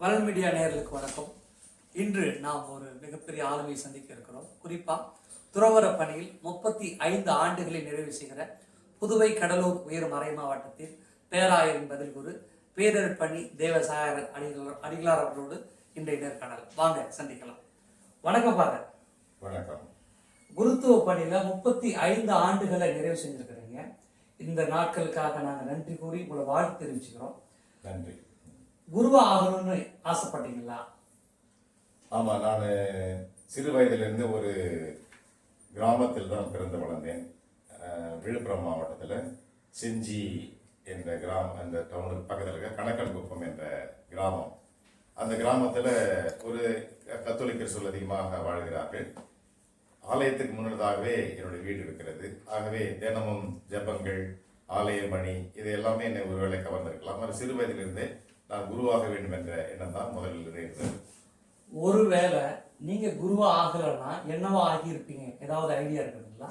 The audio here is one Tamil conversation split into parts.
வளன் மீடியா நேயர்களுக்கு வணக்கம். இன்று நாம் ஒரு மிகப்பெரிய ஆளுமையை சந்திக்க இருக்கிறோம். குறிப்பா துறவர பணியில் முப்பத்தி ஐந்து ஆண்டுகளை நிறைவு செய்கிற புதுவை கடலூர் உயர் மறை மாவட்டத்தில் பேராயரின் பதில் குரு பேரற்பணி தேவசாயர் அடிகளார் அடிகளார் அவர்களோடு இன்றைய நேர்காணல். வாங்க சந்திக்கலாம். வணக்கம் பாதர் வணக்கம். குருத்துவ பணியில முப்பத்தி ஐந்து ஆண்டுகளை நிறைவு செஞ்சிருக்கிறீங்க. இந்த நாட்களுக்காக நாங்க நன்றி கூறி உங்களை வாழ்த்து தெரிவிச்சுக்கிறோம். நன்றி. குருவா ஆகணும்னு ஆசைப்பட்டீங்களா? ஆமா நான் சிறு வயதிலிருந்து ஒரு கிராமத்தில் தான் பிறந்து வளர்ந்தேன். விழுப்புரம் மாவட்டத்தில் செஞ்சி என்ற கிராமம் அந்த டவுனுக்கு பக்கத்தில் இருக்க கணக்கன்குப்பம் என்ற கிராமம். அந்த கிராமத்தில் ஒரு கத்தோலிக்கர் சொல் அதிகமாக வாழ்கிறார்கள். ஆலயத்துக்கு முன்னதாகவே என்னுடைய வீடு இருக்கிறது. ஆகவே தினமும் ஜெபங்கள் ஆலய மணி இது எல்லாமே என்னை ஒருவேளை கவர்ந்திருக்கலாம். ஆனால் சிறு வயதிலிருந்தே நான் குருவாக வேண்டும் என்ற எண்ணம் தான் முதலில் இருந்தது. ஒருவேளை நீங்க குருவா ஆகலைன்னா என்னவா ஆகியிருப்பீங்க? ஏதாவது ஐடியா இருக்குதுங்களா?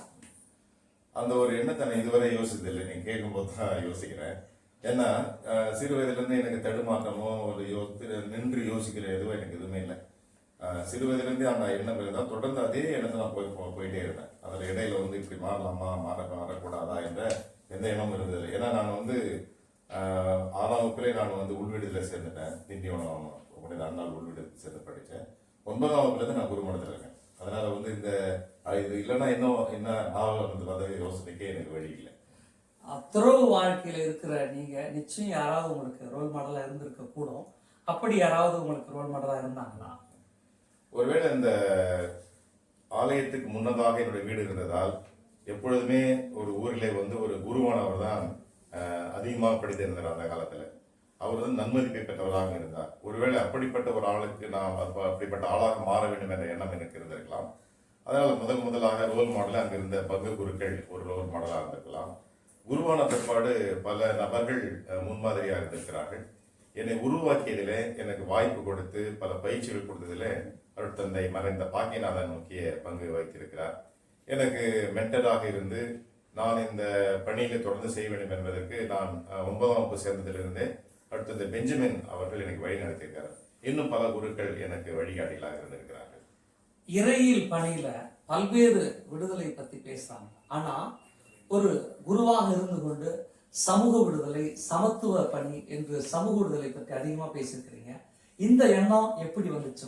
அந்த ஒரு எண்ணத்தை நான் இதுவரை யோசித்ததில்லை நீங்க கேட்கும்போது தான் யோசிக்கிறேன். ஏன்னா சிறு வயதிலிருந்து எனக்கு தடுமாற்றமோ ஒரு யோ நின்று யோசிக்கிற எதுவும் எனக்கு எதுவுமே இல்லை. சிறு வயதிலிருந்தே அந்த எண்ணம் இருந்தால் தொடர்ந்து அதே எண்ணத்தை நான் போய் போயிட்டே இருந்தேன். அதில் இடையில வந்து இப்படி மாறலாமா மாற மாறக்கூடாதா என்ற எந்த எண்ணமும் இருந்ததில்லை. ஏன்னா நான் வந்து ஆறாம் வகுப்பிலே நான் வந்து உள்விடுதலை சேர்ந்துட்டேன். திண்டிவனம் புனித அண்ணாள் உள்விடுதலை சேர்ந்து படித்தேன். ஒன்பதாம் வகுப்புலேருந்து நான் குருமணத்தில் இருக்கேன். அதனால வந்து இந்த இது இல்லைன்னா இன்னும் என்ன பதவி யோசனைக்கே எனக்கு வழி இல்லை. அஹ் துறவு வாழ்க்கையில இருக்கிற நீங்க நிச்சயம் யாராவது உங்களுக்கு ரோல் மாடலா இருந்திருக்க கூடும். அப்படி யாராவது உங்களுக்கு ரோல் மாடலா இருந்தாங்களா? ஒருவேளை இந்த ஆலயத்துக்கு முன்னதாக என்னுடைய வீடு இருந்ததால் எப்பொழுதுமே ஒரு ஊரிலே வந்து ஒரு குருவானவர் தான் அதிகமாக படித்திருந்தார் அந்த காலத்தில். அவர் வந்து நன்மதிப்பை பெற்றவராக இருந்தார். ஒருவேளை அப்படிப்பட்ட ஒரு ஆளுக்கு நான் அப்படிப்பட்ட ஆளாக மாற வேண்டும் என்ற எண்ணம் எனக்கு இருந்திருக்கலாம். அதனால் முதல் முதலாக ரோல் மாடல் அங்கே இருந்த பங்கு குருக்கள் ஒரு ரோல் மாடலாக இருந்திருக்கலாம். குருவான பிற்பாடு பல நபர்கள் முன்மாதிரியாக இருந்திருக்கிறார்கள். என்னை உருவாக்கியதிலே எனக்கு வாய்ப்பு கொடுத்து பல பயிற்சிகள் கொடுத்ததிலே அருட்தந்தை மறைந்த பாக்கியநாதன் முக்கிய பங்கு வகித்திருக்கிறார். எனக்கு மென்டராக இருந்து நான் இந்த பணியில தொடர்ந்து செய்ய வேண்டும் என்பதற்கு நான் ஒன்பதாம் வகுப்பு சேர்ந்ததிலிருந்தே அடுத்தது பெஞ்சமின் அவர்கள் எனக்கு வழி நடத்தியிருக்கிறார். இன்னும் பல குருக்கள் எனக்கு வழிகாட்டிகளாக இருந்திருக்கிறார்கள். இறையில் பணியில பல்வேறு விடுதலை பத்தி பேசுறாங்க ஆனா ஒரு குருவாக இருந்து கொண்டு சமூக விடுதலை சமத்துவ பணி என்று சமூக விடுதலை பத்தி அதிகமா பேசியிருக்கிறீங்க. இந்த எண்ணம் எப்படி வந்துச்சு?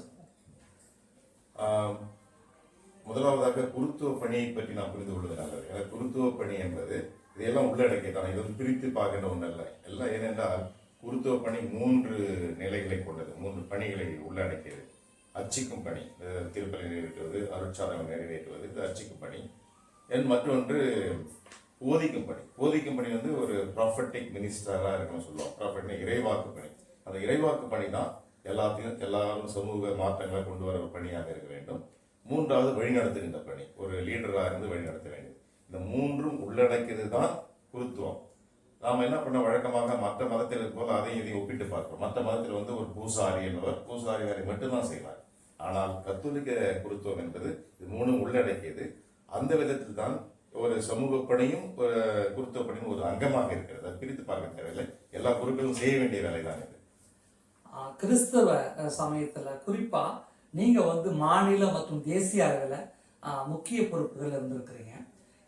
முதலாவதாக குருத்துவ பணியை பற்றி நான் புரிந்து கொள்வது நல்லது ஏன்னா குருத்துவ பணி என்பது இதையெல்லாம் உள்ளடக்கியதான் இது வந்து பிரித்து பார்க்கின்ற ஒன்று அல்ல. எல்லாம் ஏனென்றால் குருத்துவ பணி மூன்று நிலைகளை கொண்டது மூன்று பணிகளை உள்ளடக்கியது. அர்ச்சிக்கும் பணி திருப்பலி நிறைவேற்றுவது அருட்சாதகம் நிறைவேற்றுவது இது அர்ச்சிக்கும் பணி. என் மற்றொன்று போதிக்கும் பணி. போதிக்கும் பணி வந்து ஒரு ப்ராஃபட்டிக் மினிஸ்டராக இருக்கணும்னு சொல்லுவோம் ப்ராஃபட்னா இறைவாக்கு பணி. அந்த இறைவாக்கு பணி தான் எல்லாத்தையும் எல்லாரும் சமூக மாற்றங்களை கொண்டு வர பணியாக இருக்க வேண்டும். மூன்றாவது வழிநடத்துகின்ற பணி. ஒரு லீடராக இருந்து வழிநடத்த வேண்டும். இந்த மூன்றும் உள்ளடக்கியது தான் குருத்துவம். நாம் என்ன பண்ண வழக்கமாக மற்ற மதத்தில் இருப்போது அதையும் இதையும் ஒப்பிட்டு பார்க்கிறோம். மற்ற மதத்தில் வந்து ஒரு பூசாரி என்பவர் பூசாரி வேலை மட்டும்தான் செய்வார். ஆனால் கத்தோலிக்க குருத்துவம் என்பது இது மூணும் உள்ளடக்கியது. அந்த விதத்தில் தான் ஒரு சமூக பணியும் ஒரு குருத்துவ பணியும் ஒரு அங்கமாக இருக்கிறது. அதை பிரித்து பார்க்க தேவையில்லை. எல்லா குருக்களும் செய்ய வேண்டிய வேலை தான் இது கிறிஸ்தவ சமயத்தில் குறிப்பாக நீங்கள் வந்து மாநில மற்றும் தேசிய அளவில் முக்கிய பொறுப்புகள் இருந்திருக்கிறீங்க.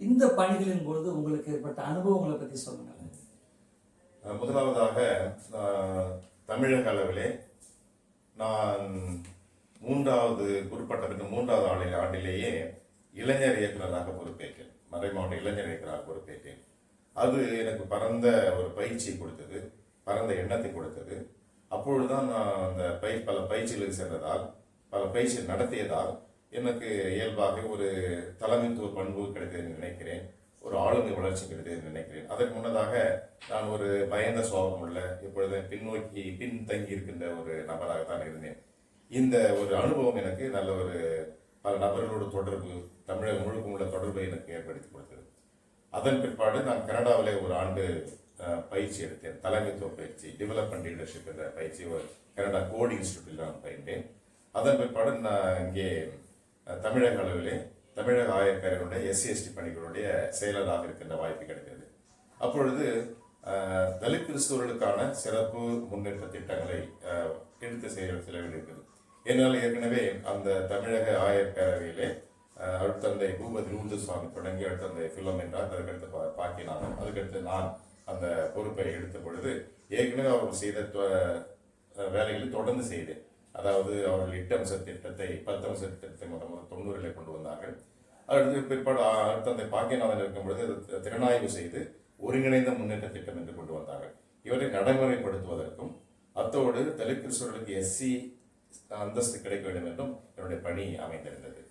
இந்த பணிகளின் பொழுது உங்களுக்கு ஏற்பட்ட அனுபவங்களை பத்தி சொல்லுங்கள். முதலாவதாக தமிழக அளவிலே நான் மூன்றாவது குருப்பட்டத்துக்கு மூன்றாவது ஆண்டில் ஆண்டிலேயே இளைஞர் இயக்குநராக பொறுப்பேற்றேன். மறைமாவட்ட இளைஞர் இயக்குநராக பொறுப்பேற்றேன். அது எனக்கு பரந்த ஒரு பயிற்சி கொடுத்தது பரந்த எண்ணத்தை கொடுத்தது. அப்பொழுதுதான் நான் அந்த பயிர் பல பயிற்சிகளுக்கு சென்றதால் பல பயிற்சி நடத்தியதால் எனக்கு இயல்பாக ஒரு தலைமைத்துவ பண்பு கிடைத்தது என்று நினைக்கிறேன். ஒரு ஆளுமை வளர்ச்சி கிடைத்தது என்று நினைக்கிறேன். அதற்கு முன்னதாக நான் ஒரு பயந்த சுவாபம் உள்ள இப்பொழுது பின்னோக்கி பின்தங்கி இருக்கின்ற ஒரு நபராகத்தான் இருந்தேன். இந்த ஒரு அனுபவம் எனக்கு நல்ல ஒரு பல நபர்களோட தொடர்பு தமிழகம் முழுக்க உள்ள தொடர்பை எனக்கு ஏற்படுத்தி கொடுத்தது. அதன் பிற்பாடு நான் கனடாவிலே ஒரு ஆண்டு பயிற்சி எடுத்தேன். தலைமைத்துவ பயிற்சி டெவலப்மெண்ட் லீடர்ஷிப் என்ற பயிற்சி ஒரு கனடா கோடி இன்ஸ்டியூட்டில் நான் பயின்றேன். அதன் பிற்பாடு நான் இங்கே தமிழக அளவிலே தமிழக ஆயக்காரருடைய எஸ்சி எஸ்டி பணிகளுடைய செயலராக இருக்கின்ற வாய்ப்பு கிடைக்கிறது. அப்பொழுது தலித் கிறிஸ்தவர்களுக்கான சிறப்பு முன்னேற்ற திட்டங்களை எடுத்து செய்கிற சில இருக்குது. என்னால் ஏற்கனவே அந்த தமிழக ஆயர் பேரவையிலே அழுத்தந்தை அடுத்தந்தை பூபதி ரூந்து சுவாமி தொடங்கி அடுத்தந்தை ஃபிலம் என்றார். அதற்கடுத்து பா- பாக்கினாலும் அதுக்கடுத்து நான் அந்த பொறுப்பை எடுத்த பொழுது ஏற்கனவே அவர்கள் செய்த தொ- வேலைகளை தொடர்ந்து செய்தேன். அதாவது அவர்கள் எட்டு அம்ச திட்டத்தை பத்து அம்ச திட்டத்தை முதல் முதல் தொண்ணூறிலே கொண்டு வந்தார்கள். அடுத்து பிற்பாடு அடுத்தந்தை பாக்கியநாதன் இருக்கும் பொழுது திறனாய்வு செய்து ஒருங்கிணைந்த முன்னேற்ற திட்டம் என்று கொண்டு வந்தார்கள். இவரை நடைமுறைப்படுத்துவதற்கும் அத்தோடு தலித் கிறிஸ்தவர்களுக்கு எஸ்சி அந்தஸ்து கிடைக்க வேண்டும் என்றும் என்னுடைய பணி அமைந்திருந்தது.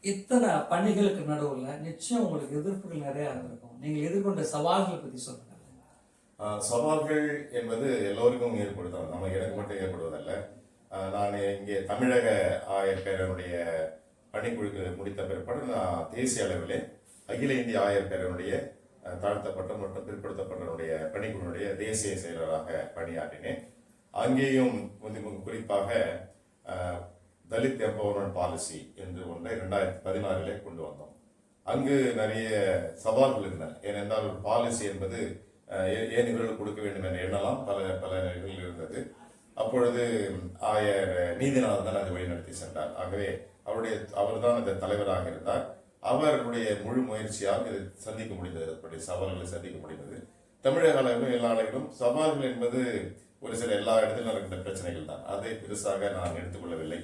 இத்தனை பணிகளுக்கு நடுவுல நிச்சயம் உங்களுக்கு எதிர்ப்புகள் நிறைய இருந்திருக்கும். நீங்கள் எதிர்கொண்ட சவால்களை பத்தி சொல்லுங்க. ஆஹ் சவால்கள் என்பது எல்லோருக்கும் ஏற்படுத்தும் நம்ம எனக்கு மட்டும் ஏற்படுவதல்ல. நான் இங்கே தமிழக ஆயர் பேரனுடைய பணிக்குழுக்கு முடித்த பிற்பாடு நான் தேசிய அளவிலே அகில இந்திய ஆயர் பேரனுடைய தாழ்த்தப்பட்ட மற்றும் பிற்படுத்தப்பட்டவருடைய பணிக்குழுடைய தேசிய செயலராக பணியாற்றினேன். அங்கேயும் குறிப்பாக தலித் எம்பவர்மெண்ட் பாலிசி என்று ஒன்றை ரெண்டாயிரத்தி பதினாறிலே கொண்டு வந்தோம். அங்கு நிறைய சவால்கள் இருந்தன. ஏனென்றால் ஒரு பாலிசி என்பது ஏ- ஏன் இவர்கள் கொடுக்க வேண்டும் என எண்ணலாம்? பல பல நிலைகளில் இருந்தது. அப்பொழுது ஆயர் நீதிநாதன் தான் அதை வழிநடத்தி சென்றார். ஆகவே அவருடைய அவர் தான் அந்த தலைவராக இருந்தார். அவருடைய முழு முயற்சியால் இதை சந்திக்க முடிந்தது. அப்படி சவால்களை சந்திக்க முடிந்தது. தமிழக அளவிலும் எல்லா அளவிலும் சவால்கள் என்பது ஒரு சில எல்லா இடத்திலும் நடக்கின்ற பிரச்சனைகள் தான். அதை பெருசாக நான் எடுத்துக்கொள்ளவில்லை.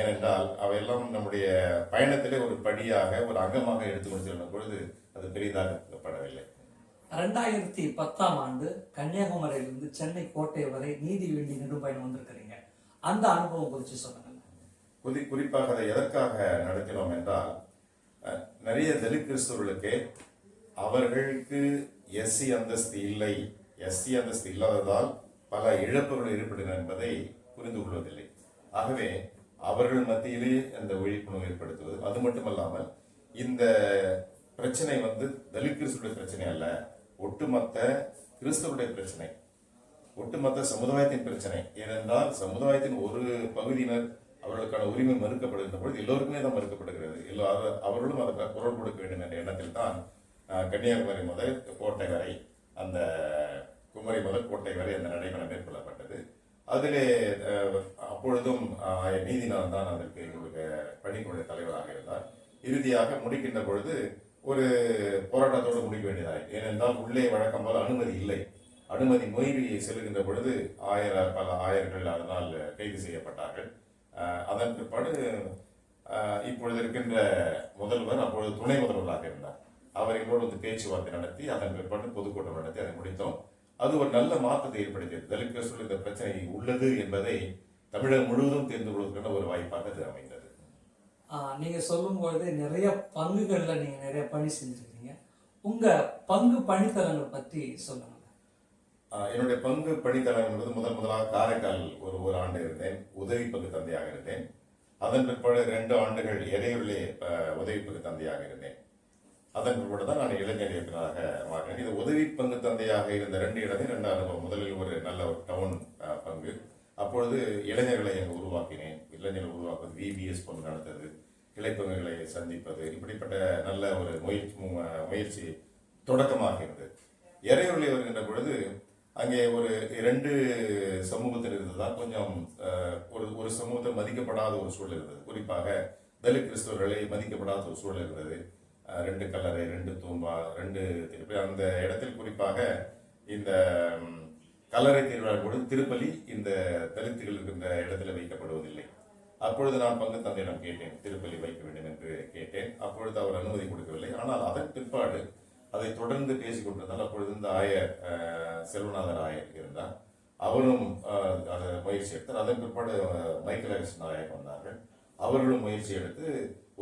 ஏனென்றால் அவையெல்லாம் நம்முடைய பயணத்திலே ஒரு படியாக ஒரு அங்கமாக எடுத்துக்கொண்டு செல்லும் பொழுது அது பெரிதாக படவில்லை ரெண்டாயிரத்தி பத்தாம் ஆண்டு கன்னியாகுமரியிலிருந்து சென்னை கோட்டை வரை நீதி வேண்டி நெடும்பயணம் வந்திருக்கிறீங்க. அந்த அனுபவம் குறித்து சொல்லுங்கள் குறி குறிப்பாக அதை எதற்காக நடத்தினோம் என்றால் நிறைய தலித் கிறிஸ்தவர்களுக்கு அவர்களுக்கு எஸ்சி அந்தஸ்து இல்லை. எஸ்சி அந்தஸ்து இல்லாததால் பல இழப்புகள் ஏற்படுகின்றன என்பதை புரிந்து கொள்வதில்லை. ஆகவே அவர்கள் மத்தியிலே அந்த விழிப்புணர்வு ஏற்படுத்துவது. அது மட்டுமல்லாமல் இந்த பிரச்சனை வந்து தலித் கிறிஸ்துடைய பிரச்சனை அல்ல. ஒட்டுமொத்த கிறிஸ்தவருடைய பிரச்சனை ஒட்டுமொத்த சமுதாயத்தின் பிரச்சனை. ஏனென்றால் சமுதாயத்தின் ஒரு பகுதியினர் அவர்களுக்கான உரிமை மறுக்கப்படுகின்ற பொழுது எல்லோருக்குமே தான் மறுக்கப்படுகிறது. எல்லோரும் அவர்களும் அதற்கு குரல் கொடுக்க வேண்டும் என்ற எண்ணத்தில் தான் கன்னியாகுமரி முதல் கோட்டை வரை அந்த குமரி முதல் கோட்டை வரை அந்த நடைமுறை மேற்கொள்ளப்பட்டது. அதிலே அப்பொழுதும் அஹ், நீதிநாதன் தான் அதற்கு எங்களுடைய பணிக்குழு தலைவராக இருந்தார். இறுதியாக முடிக்கின்ற பொழுது ஒரு போராட்டத்தோடு முடிக்க வேண்டியதாய். ஏனென்றால் உள்ளே வழக்கம் போல அனுமதி இல்லை. அனுமதி மீறி செல்கின்ற பொழுது ஆயிர பல ஆயர்கள் அதனால் கைது செய்யப்பட்டார்கள். அதன் பிற்பாடு இப்பொழுது இருக்கின்ற முதல்வர் அப்பொழுது துணை முதல்வராக இருந்தார். அவர் எங்களோடு வந்து பேச்சுவார்த்தை நடத்தி அதன் பிற்பாடு பொதுக்கூட்டம் நடத்தி அதை முடித்தோம். அது ஒரு நல்ல மாற்றத்தை ஏற்படுத்தியது. தலித் கிறிஸ்துவ இந்த பிரச்சனை உள்ளது என்பதை தமிழகம் முழுவதும் தெரிந்து கொள்வதற்கான ஒரு வாய்ப்பாக அது அமைந்தது. நீங்கள் சொல்லும்பொழுது நிறைய பங்குகளில் நீங்கள் நிறைய பணி செஞ்சுருக்கீங்க. உங்கள் பங்கு பணித்தலங்கள் பற்றி சொல்லுங்கள் என்னுடைய பங்கு பணித்தளம் என்பது முதன் முதலாக காரைக்கால் ஒரு ஒரு ஆண்டு இருந்தேன். உதவி பங்கு தந்தையாக இருந்தேன். அதன் பிற்பாடு ரெண்டு ஆண்டுகள் இடையுள்ளே உதவி பங்கு தந்தையாக இருந்தேன். அதன் பிற்பாடு தான் நான் இளைஞர் இயக்குநராக மாறினேன். இது உதவி பங்கு தந்தையாக இருந்த ரெண்டு இடமே ரெண்டு அனுபவம் முதலில் ஒரு நல்ல ஒரு டவுன் பங்கு. அப்பொழுது இளைஞர்களை அங்கு உருவாக்கினேன். இளைஞர்கள் உருவாக்குவது விபிஎஸ் பங்கு நடத்தது இளைப்பவர்களை சந்திப்பது. இப்படிப்பட்ட நல்ல ஒரு முயற்சி முயற்சி தொடக்கமாகிறது இருந்தது வருகின்ற பொழுது அங்கே ஒரு இரண்டு சமூகத்தில் இருந்ததால் கொஞ்சம் ஒரு ஒரு சமூகத்தில் மதிக்கப்படாத ஒரு சூழல் இருந்தது. குறிப்பாக தலித் கிறிஸ்தவர்களை மதிக்கப்படாத ஒரு சூழல் இருந்தது. ரெண்டு கல்லறை ரெண்டு தூம்பா ரெண்டு திருப்பி அந்த இடத்தில் குறிப்பாக இந்த கல்லறை திருவிழா பொழுது திருப்பலி இந்த தலித்துகள் இருக்கின்ற இடத்துல வைக்கப்படுவதில்லை. அப்பொழுது நான் பங்கு தந்தையிடம் கேட்டேன் திருப்பலி வைக்க வேண்டும் என்று கேட்டேன். அப்பொழுது அவர் அனுமதி கொடுக்கவில்லை. ஆனால் அதன் பிற்பாடு அதை தொடர்ந்து பேசிக் கொண்டிருந்தால் அப்பொழுது இந்த ஆயர் செல்வநாதர் ஆயர் இருந்தார். அவரும் அதை முயற்சி எடுத்தார். அதன் பிற்பாடு மைக்கேல் ஹரிசன் ஆயர் வந்தார்கள். அவர்களும் முயற்சி எடுத்து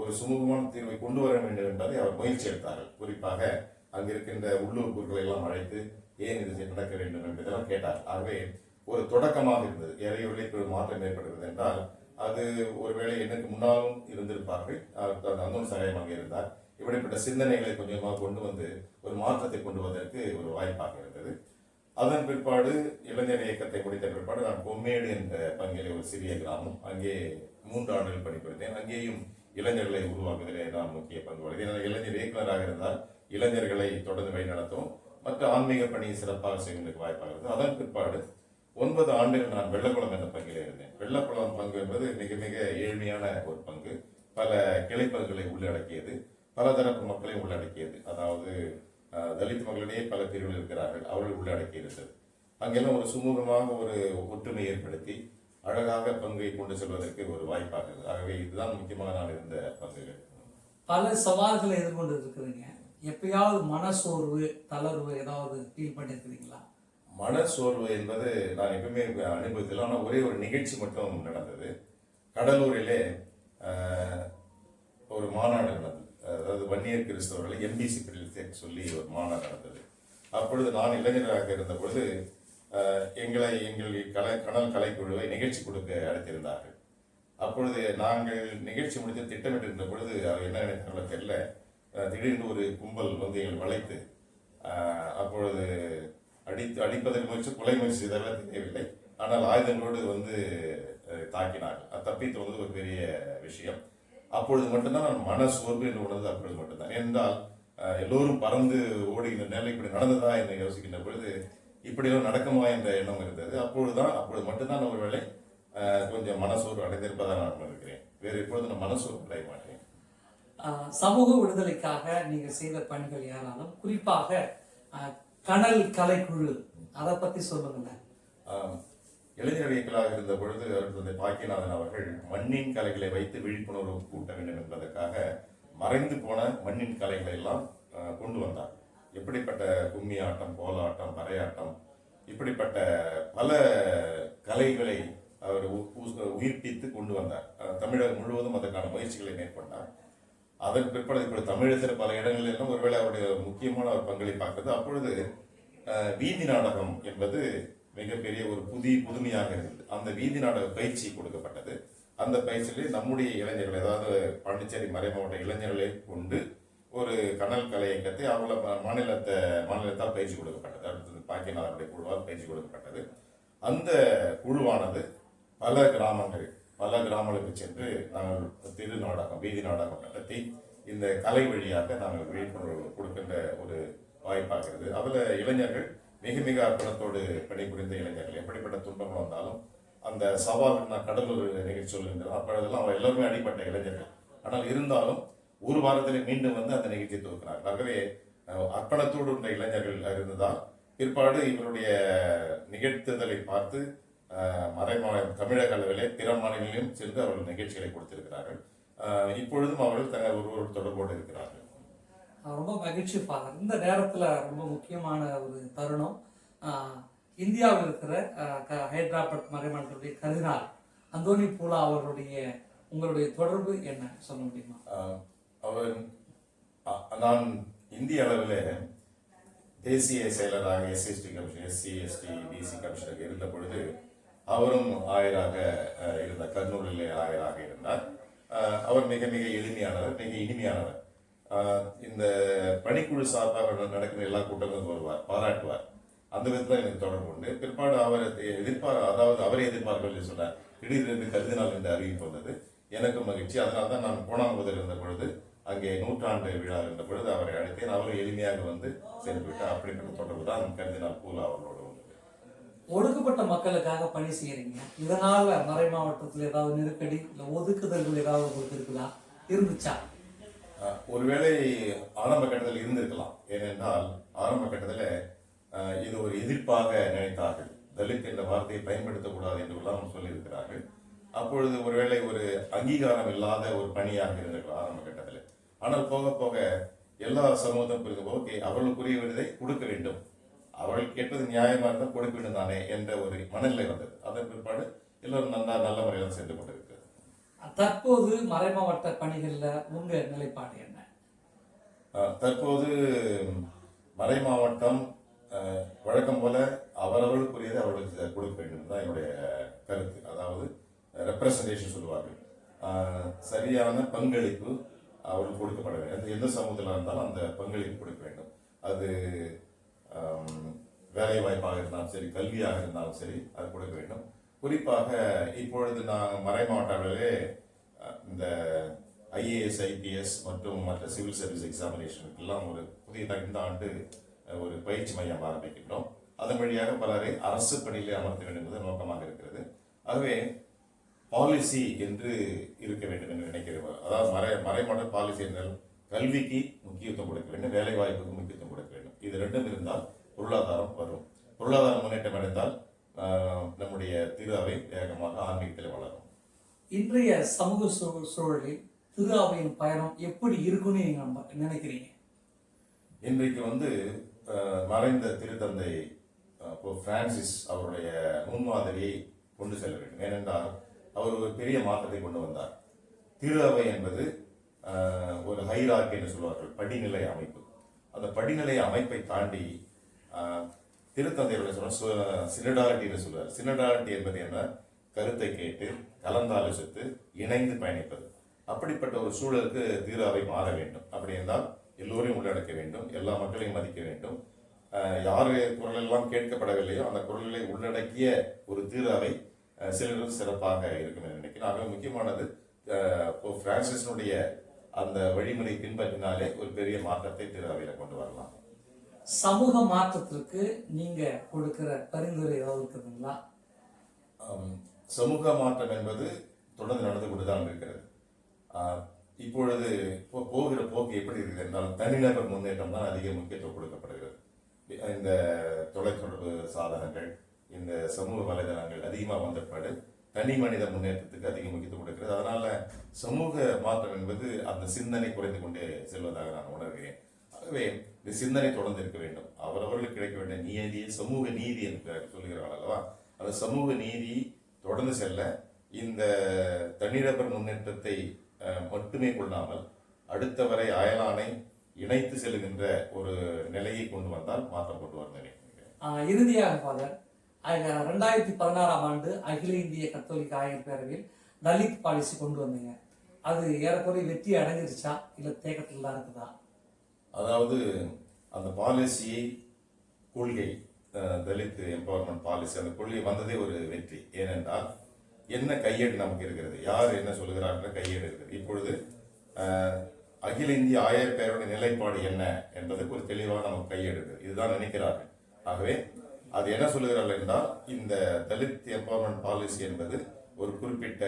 ஒரு சுமூகமான தீர்வை கொண்டு வர வேண்டும் என்பதை அவர் முயற்சி எடுத்தார்கள். குறிப்பாக அங்கிருக்கின்ற உள்ளூர் பொருட்களை எல்லாம் அழைத்து ஏன் இது நடக்க வேண்டும் என்பதெல்லாம் கேட்டார். ஆகவே ஒரு தொடக்கமாக இருந்தது. இறையுள்ளே மாற்றம் ஏற்படுகிறது என்றால் அது ஒருவேளை எனக்கு முன்னாலும் இருந்திருப்பார்கள். அந்த அந்தோன் சகாயமாக இருந்தார். இப்படிப்பட்ட சிந்தனைகளை கொஞ்சமாக கொண்டு வந்து ஒரு மாற்றத்தை கொண்டு வந்ததற்கு ஒரு வாய்ப்பாக இருந்தது. அதன் பிற்பாடு இளைஞர் இயக்கத்தை முடித்த பிற்பாடு நான் பொம்மேடு என்ற பங்கிலே ஒரு சிறிய கிராமம் அங்கே மூன்று ஆண்டுகள் பணிபுரிந்தேன் அங்கேயும் இளைஞர்களை உருவாக்குவதிலே நான் முக்கிய பங்கு வகித்தேன். நான் இளைஞர் இயக்குநராக இருந்தால் இளைஞர்களை தொடர்ந்து வழிநடத்தும் மற்ற ஆன்மீக பணியை சிறப்பாக செய்வதற்கு வாய்ப்பாக இருந்தது. அதன் பிற்பாடு ஒன்பது ஆண்டுகள் நான் வெள்ளக்குளம் என்ற பங்கில் இருந்தேன். வெள்ளக்குளம் பங்கு என்பது மிக மிக ஏழ்மையான ஒரு பங்கு. பல கிளைப்பங்குகளை உள்ளடக்கியது. பலதரப்பு மக்களை உள்ளடக்கியது. அதாவது தலித் மக்களிடையே பல பிரிவுகள் இருக்கிறார்கள். அவர்கள் உள்ளடக்கி இருந்தது அங்கெல்லாம் ஒரு சுமூகமாக ஒரு ஒற்றுமை ஏற்படுத்தி அழகாக பங்கை கொண்டு செல்வதற்கு ஒரு வாய்ப்பாக ஆகவே இதுதான் முக்கியமாக நான் இருந்த பங்குகள். பல சவால்களை எதிர்கொண்டு இருக்கிறீங்க எப்பயாவது மனசோர்வு தளர்வு ஏதாவது ஃபீல் பண்ணியிருக்கிறீங்களா மன சோர்வு என்பது நான் எப்பவுமே அனுபவத்தில் ஆனால் ஒரே ஒரு நிகழ்ச்சி மட்டும் நடந்தது. கடலூரிலே ஒரு மாநாடு நடந்தது. அதாவது வன்னியர் கிறிஸ்தவர்களை எம்பிசி பிரிவில் சொல்லி ஒரு மாநாடு நடந்தது. அப்பொழுது நான் இளைஞராக இருந்த பொழுது எங்களை எங்கள் கலை கடல் கலைக்குழுவை நிகழ்ச்சி கொடுக்க அழைத்திருந்தார்கள். அப்பொழுது நாங்கள் நிகழ்ச்சி முடித்து திட்டமிட்டிருந்த பொழுது அவர் என்ன நினைத்தார்களோ தெரியல. திடீர்னு ஒரு கும்பல் வந்து எங்கள் வளைத்து அப்பொழுது அடித்து அடிப்பதற்கு முயற்சி கொலை முயற்சி இதெல்லாம் தெரியவில்லை ஆனால் ஆயுதங்களோடு வந்து தாக்கினார்கள். அது தப்பித்து வந்து ஒரு பெரிய விஷயம். அப்பொழுது மட்டும்தான் நான் மன சோர்வு என்று உணர்ந்தது. அப்பொழுது மட்டும்தான். என்றால் எல்லோரும் பறந்து ஓடுகின்ற நிலை இப்படி நடந்ததா என்று யோசிக்கின்ற பொழுது இப்படியெல்லாம் நடக்குமா என்ற எண்ணம் இருந்தது. அப்பொழுதுதான் அப்பொழுது மட்டும்தான் ஒரு வேலை கொஞ்சம் மனசோர்வு அடைந்திருப்பதாக நான் உணர்கிறேன். வேறு இப்பொழுது நான் மனசோர்வு அடைய மாட்டேன். சமூக விடுதலைக்காக நீங்கள் செய்த பணிகள் யாராலும் குறிப்பாக ஆஹ் கனல் கலைக்குழு. அதை பத்தி சொல்லுங்களேன் ஆம். இளைஞர் இயக்கலாக இருந்த பொழுது அவர் தந்தை பாக்கியநாதன் அவர்கள் மண்ணின் கலைகளை வைத்து விழிப்புணர்வு கூட்ட வேண்டும் என்பதற்காக மறைந்து போன மண்ணின் கலைகளை எல்லாம் கொண்டு வந்தார். எப்படிப்பட்ட கும்மி ஆட்டம் கோலாட்டம் பறையாட்டம் இப்படிப்பட்ட பல கலைகளை அவர் உயிர்ப்பித்து கொண்டு வந்தார். தமிழகம் முழுவதும் அதற்கான முயற்சிகளை மேற்கொண்டார். அதன் பிற்பாடு இப்பொழுது தமிழகத்தில் பல இடங்களில் எல்லாம் ஒருவேளை அவருடைய முக்கியமான ஒரு பங்களிப்பாக்குது அப்பொழுது வீதி நாடகம் என்பது மிகப்பெரிய ஒரு புதிய புதுமையாக இருந்தது. அந்த வீதி நாடக பயிற்சி கொடுக்கப்பட்டது. அந்த பயிற்சியிலே நம்முடைய இளைஞர்கள் அதாவது பாண்டிச்சேரி மறைமாவட்ட இளைஞர்களை கொண்டு ஒரு கடல் கலை இயக்கத்தை அவங்கள மாநிலத்தை மாநிலத்தால் பயிற்சி கொடுக்கப்பட்டது. அடுத்தது பாக்கியநாதனுடைய குழுவால் பயிற்சி கொடுக்கப்பட்டது. அந்த குழுவானது பல கிராமங்கள் பல கிராமங்களுக்கு சென்று நாங்கள் திரு நாடகம் வீதி நாடகம் நடத்தி இந்த கலை வழியாக நாங்கள் விழிப்புணர்வு கொடுக்கின்ற ஒரு வாய்ப்பாகிறது. அதில் இளைஞர்கள் மிக மிக அர்ப்பணத்தோடு பணிபுரிந்த இளைஞர்கள். எப்படிப்பட்ட துன்பங்கள் வந்தாலும் அந்த சவால் நான் கடலூர் நிகழ்ச்சி சொல்லுங்கள். அப்பொழுதெல்லாம் அவர் எல்லாருமே அடிப்பட்ட இளைஞர்கள். ஆனால் இருந்தாலும் ஒரு வாரத்திலே மீண்டும் வந்து அந்த நிகழ்ச்சியை தொகுக்கிறார்கள் ஆகவே அர்ப்பணத்தோடு உள்ள இளைஞர்கள் இருந்ததால் பிற்பாடு இவருடைய நிகழ்த்துதலை பார்த்து மறைமாநில தமிழக அளவிலே பிற மாநிலங்களிலும் சென்று அவர்கள் நிகழ்ச்சிகளை கொடுத்திருக்கிறார்கள். இப்பொழுதும் அவர்கள் தங்கள் ஒருவர் தொடர்போடு இருக்கிறார்கள். ரொம்ப மகிழ்ச்சி ஃபாதர் இந்த நேரத்துல ரொம்ப முக்கியமான ஒரு தருணம். இந்தியாவில் இருக்கிற க- ஹைதராபாத் மறைமாநிலத்துடைய கருதினார் அந்தோனி பூலா அவர்களுடைய உங்களுடைய தொடர்பு என்ன? சொல்ல முடியுமா? அவர் நான் இந்திய அளவில் தேசிய செயலராக SCST commission SC ST BC கமிஷனருக்கு இருந்த பொழுது அவரும் ஆயராக இருந்தார் கர்னூலிலே ஆயராக இருந்தார். அவர் மிக மிக எளிமையானவர் மிக இனிமையானவர். இந்த பணிக்குழு சார்பாக நடக்கிற எல்லா கூட்டங்களும் வருவார் பாராட்டுவார். அந்த விதத்தில் எனக்கு தொடர்பு உண்டு. பிற்பாடு அவர் எதிர்பார் அதாவது அவரே எதிர்பார்க்கவில்லை சொன்னார். திடீரென்று கருதினால் இந்த அறிவிப்பு வந்தது. எனக்கும் மகிழ்ச்சி. அதனால தான் நான் கோணாங்குதில் இருந்த பொழுது அங்கே நூற்றாண்டு விழா இருந்த பொழுது அவரை அழைத்தேன். அவரை எளிமையாக வந்து சென்று அப்படின்ற அப்படிப்பட்ட தொடர்பு தான் கருதினால் பூலா அவர்களோடு ஒடுக்கப்பட்ட மக்களுக்காக பணி செய்யறீங்க. இதனால மறை மாவட்டத்தில் ஏதாவது நெருக்கடி இல்லை ஒதுக்குதல்கள் ஏதாவது உங்களுக்கு இருக்குதா? இருந்துச்சா? ஒருவேளை ஆரம்ப கட்டத்தில் இருந்திருக்கலாம். ஏனென்றால் ஆரம்ப கட்டத்தில் இது ஒரு எதிர்ப்பாக நினைத்தார்கள். தலித் என்ற வார்த்தையை பயன்படுத்தக்கூடாது என்று எல்லாம் சொல்லியிருக்கிறார்கள். அப்பொழுது ஒருவேளை ஒரு அங்கீகாரம் இல்லாத ஒரு பணியாக இருந்திருக்கலாம் ஆரம்ப கட்டத்தில். ஆனால் போக போக எல்லா சமூகத்தும் புரிந்து ஓகே அவர்களுக்குரிய விருதை கொடுக்க வேண்டும். அவர்கள் கேட்பது நியாயமா இருந்தால் வேண்டும் தானே என்ற ஒரு மனநிலை வந்தது. அதன் பிற்பாடு எல்லோரும் நல்லா நல்ல முறையில் சென்று கொண்டிருக்கிறது தற்போது மறை மாவட்ட பணிகள்ல உங்க நிலைப்பாடு என்ன? தற்போது மறை மாவட்டம் வழக்கம் போல அவரவர்களுக்குரியதை அவர்களுக்கு கொடுக்க வேண்டும் தான் என்னுடைய கருத்து. அதாவது ரெப்ரசன்டேஷன் சொல்லுவார்கள். சரியான பங்களிப்பு அவர்களுக்கு கொடுக்கப்பட வேண்டும். எந்த- சமூகத்தில் இருந்தாலும் அந்த பங்களிப்பு கொடுக்க வேண்டும். அது வேலை வாய்ப்பாக இருந்தாலும் சரி கல்வியாக இருந்தாலும் சரி அது கொடுக்க வேண்டும். குறிப்பாக இப்பொழுது நான் மறை மாவட்டங்களிலே இந்த ஐஏஎஸ் ஐபிஎஸ் மற்றும் மற்ற சிவில் சர்வீஸ் எக்ஸாமினேஷனுக்கெல்லாம் ஒரு புதியதாக இந்த ஆண்டு ஒரு பயிற்சி மையம் ஆரம்பிக்கின்றோம். அதன் வழியாக பலரை அரசு பணியிலே அமர்த்த வேண்டும் என்பது நோக்கமாக இருக்கிறது. ஆகவே பாலிசி என்று இருக்க வேண்டும் என்று நினைக்கிறேன் அதாவது மறை மறைமட பாலிசி என்றால் கல்விக்கு முக்கியத்துவம் கொடுக்க வேண்டும் வேலை வாய்ப்புக்கு முக்கியத்துவம் கொடுக்க வேண்டும். இது ரெண்டும் இருந்தால் பொருளாதாரம் வரும். பொருளாதார முன்னேற்றம் அடைந்தால் நம்முடைய திரு அவை வேகமாக ஆன்மீகத்தில் வளரும். இன்றைய சமூக சூழ் சூழலில் திரு அவையின் பயணம் எப்படி இருக்குன்னு நீங்க நினைக்கிறீங்க? இன்றைக்கு வந்து மறைந்த திருத்தந்தை பிரான்சிஸ் அவருடைய முன்மாதிரியை கொண்டு செல்ல வேண்டும். ஏனென்றால் அவர் ஒரு பெரிய மாற்றத்தை கொண்டு வந்தார். திரு அவை என்பது ஒரு ஹைரார்கி என்று சொல்வார்கள் படிநிலை அமைப்பு. அந்த படிநிலை அமைப்பை தாண்டி திருத்தந்தை திருத்தந்தையுடைய சொல்ற சினடாலிட்டி சொல்வார் சினடாலிட்டி என்பது என்ன? கருத்தை கேட்டு கலந்தாலோசித்து இணைந்து பயணிப்பது. அப்படிப்பட்ட ஒரு சூழலுக்கு தீராவை மாற வேண்டும். அப்படி என்றால் எல்லோரையும் உள்ளடக்க வேண்டும் எல்லா மக்களையும் மதிக்க வேண்டும். யார் குரலெல்லாம் குரல் எல்லாம் கேட்கப்படவில்லையோ அந்த குரல்களை உள்ளடக்கிய ஒரு தீராவை அவை சிலரும் சிறப்பாக இருக்கும் என்று நினைக்கிறேன். ஆக முக்கியமானது பிரான்சிஸினுடைய அந்த வழிமுறை பின்பற்றினாலே ஒரு பெரிய மாற்றத்தை திரு அவையில கொண்டு வரலாம். சமூக மாற்றத்திற்கு நீங்க கொடுக்கிற பரிந்துரை ஏதாவது இருக்குதுங்களா? சமூக மாற்றம் என்பது தொடர்ந்து நடந்து கொண்டுதான் இருக்கிறது. ஆஹ், இப்பொழுது போ- போகிற போக்கு எப்படி இருக்குது என்றால் தனிநபர் முன்னேற்றம் தான் அதிக முக்கியத்துவம் கொடுக்கப்படுகிறது. இந்த தொலைத்தொடர்பு சாதனங்கள் இந்த சமூக வலைதளங்கள் அதிகமாக வந்த தனி மனித முன்னேற்றத்துக்கு அதிக முக்கியத்துவம் கொடுக்கிறது. அதனால சமூக மாற்றம் என்பது அந்த சிந்தனை குறைந்து கொண்டே செல்வதாக நான் உணர்கிறேன். ஆகவே இந்த சிந்தனை தொடர்ந்து இருக்க வேண்டும். அவரவர்களுக்கு கிடைக்க வேண்டிய நீதி சமூக நீதி என்று சொல்லுகிறார்கள் அல்லவா? அந்த சமூக நீதி தொடர்ந்து செல்ல இந்த தனிநபர் முன்னேற்றத்தை மட்டுமே கொள்ளாமல் அடுத்தவரை அயலானை இணைத்து செல்கின்ற ஒரு நிலையை கொண்டு வந்தால் மாற்றம் கொண்டு வர நினைக்கிறேன். இறுதியாக ஃபாதர் ரெண்டாயிரத்தி பதினாறாம் ஆண்டு அகில இந்திய கத்தோலிக்க ஆயர் பேரவையில் தலித் பாலிசி கொண்டு வந்தீங்க. அது ஏறக்குறைய வெற்றி அடைஞ்சிருச்சா? இல்ல தேக்கத்தில் தான் இருக்குதா? அதாவது அந்த பாலிசி கொள்கை தலித் எம்பவர்மெண்ட் பாலிசி அந்த கொள்கை வந்ததே ஒரு வெற்றி. ஏனென்றால் என்ன கையேடு நமக்கு இருக்கிறது? யார் என்ன சொல்கிறார்கள் கையேடு இருக்குது. இப்பொழுது அகில இந்திய ஆயர் பேரோட நிலைப்பாடு என்ன என்பதற்கு ஒரு தெளிவாக நமக்கு கையெடுக்குது இதுதான் நினைக்கிறார்கள். ஆகவே அது என்ன சொல்லுகிறார்கள் என்றால் இந்த தலித் எம்பவர்மெண்ட் பாலிசி என்பது ஒரு குறிப்பிட்ட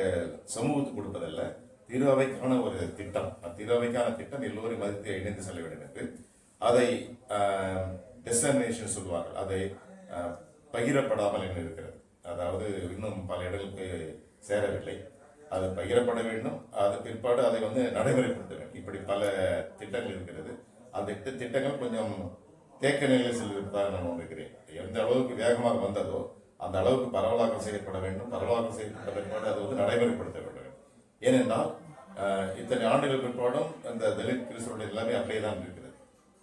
சமூகத்துக்கு கொடுப்பதல்ல திருவைக்கான ஒரு திட்டம். திருவைக்கான திட்டம் எல்லோரும் மதித்து இணைந்து செல்ல வேண்டும் என்று. அதை டெஸ்டினேஷன் சொல்வார்கள் அதை பகிரப்படாமல் என்று இருக்கிறது? அதாவது இன்னும் பல இடங்களுக்கு சேரவில்லை. அது பகிரப்பட வேண்டும். அது பிற்பாடு அதை வந்து நடைமுறைப்படுத்த வேண்டும். இப்படி பல திட்டங்கள் இருக்கிறது. அந்த திட்டங்கள் கொஞ்சம் தேக்க நிலையில் செல்வதாக நான் உணர்கிறேன் எந்த அளவுக்கு வேகமாக வந்ததோ அந்த அளவுக்கு பரவலாக்கம் செய்யப்பட வேண்டும். பரவலாக்கம் செய்யப்பட்ட பிற்பாடு அது வந்து நடைமுறைப்படுத்தப்பட வேண்டும். ஏனென்றால் ஆஹ், இத்தனை ஆண்டுகள் பிற்பாடும் அந்த தலித் கிறிஸ்தவர்கள் எல்லாமே அப்படியே தான் இருக்கிறது.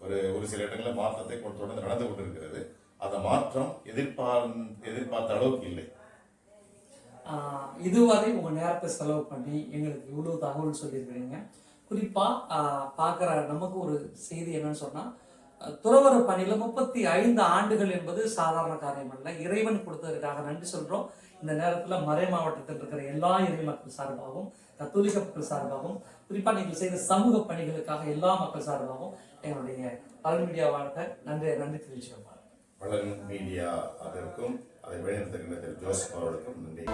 ஒரு ஒரு சில இடங்களில் மாற்றத்தை கொண்டு தொடர்ந்து நடந்து கொண்டிருக்கிறது. அந்த மாற்றம் எதிர்பார் எதிர்பார்த்த அளவுக்கு இல்லை. ஆஹ் இதுவரை உங்க நேரத்தை செலவு பண்ணி எங்களுக்கு இவ்வளவு தகவல் சொல்லியிருக்கிறீங்க. குறிப்பா ஆஹ் பார்க்குற நமக்கு ஒரு செய்தி என்னன்னு சொன்னா துறவர பணியில் முப்பத்தி ஐந்து ஆண்டுகள் என்பது சாதாரண காரியம் அல்ல. இறைவன் கொடுத்ததற்காக நன்றி சொல்கிறோம் இந்த நேரத்தில் மறை மாவட்டத்தில் இருக்கிற எல்லா இறை மக்கள் சார்பாகவும் கத்தோலிக்க மக்கள் சார்பாகவும் குறிப்பாக நீங்கள் செய்த சமூக பணிகளுக்காக எல்லா மக்கள் சார்பாகவும் எங்களுடைய பல் மீடியா வாழ்க்கை நன்றி நன்றி தெரிவிச்சுக்கிறோம் பலன் மீடியா அதற்கும் அதை வழிநடத்துகின்ற திரு ஜோசப் அவர்களுக்கும் நன்றி.